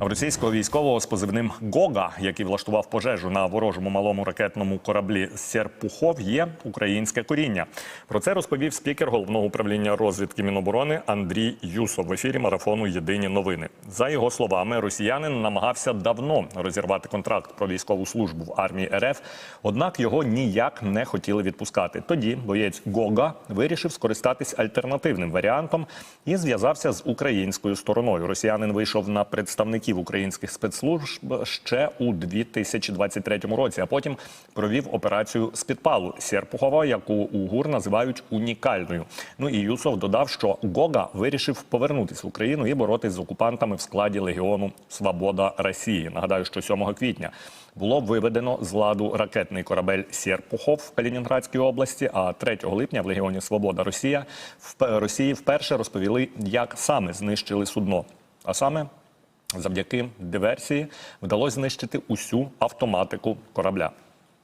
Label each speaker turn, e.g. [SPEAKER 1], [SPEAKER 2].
[SPEAKER 1] Російського військового з позивним Гога, який влаштував пожежу на ворожому малому ракетному кораблі Серпухов, є українське коріння. Про це розповів спікер головного управління розвідки Міноборони Андрій Юсов в ефірі марафону Єдині новини. За його словами, росіянин намагався давно розірвати контракт про військову службу в армії РФ, однак його ніяк не хотіли відпускати. Тоді боєць Гога вирішив скористатись альтернативним варіантом і зв'язався з українською стороною. Росіянин вийшов на представників українських спецслужб ще у 2023 році, а потім провів операцію з підпалу Серпухова, яку у ГУР називають унікальною. Ну і Юсов додав, що Гога вирішив повернутися в Україну і боротись з окупантами в складі легіону Свобода Росії. Нагадаю, що 7 квітня було виведено з ладу ракетний корабель Серпухов в Калінінградській області. А 3 липня в легіоні Свобода Росія в Росії вперше розповіли, як саме знищили судно. А саме завдяки диверсії вдалося знищити усю автоматику корабля.